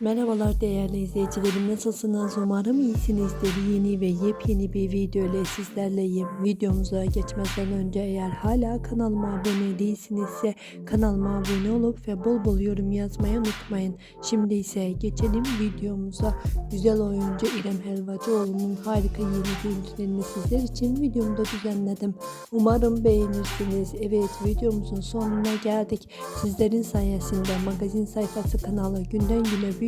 Merhabalar değerli izleyicilerim. Nasılsınız? Umarım iyisinizdir. Yeni ve yepyeni bir video ile sizlerleyim. Videomuza geçmeden önce eğer hala kanalıma abone değilsinizse kanalıma abone olup ve bol bol yorum yazmayı unutmayın. Şimdi ise geçelim videomuza. Güzel oyuncu İrem Helvacıoğlu'nun harika yeni görüntülerini sizler için videomda düzenledim. Umarım beğenirsiniz. Evet videomuzun sonuna geldik. Sizlerin sayesinde magazin sayfası kanalı günden güne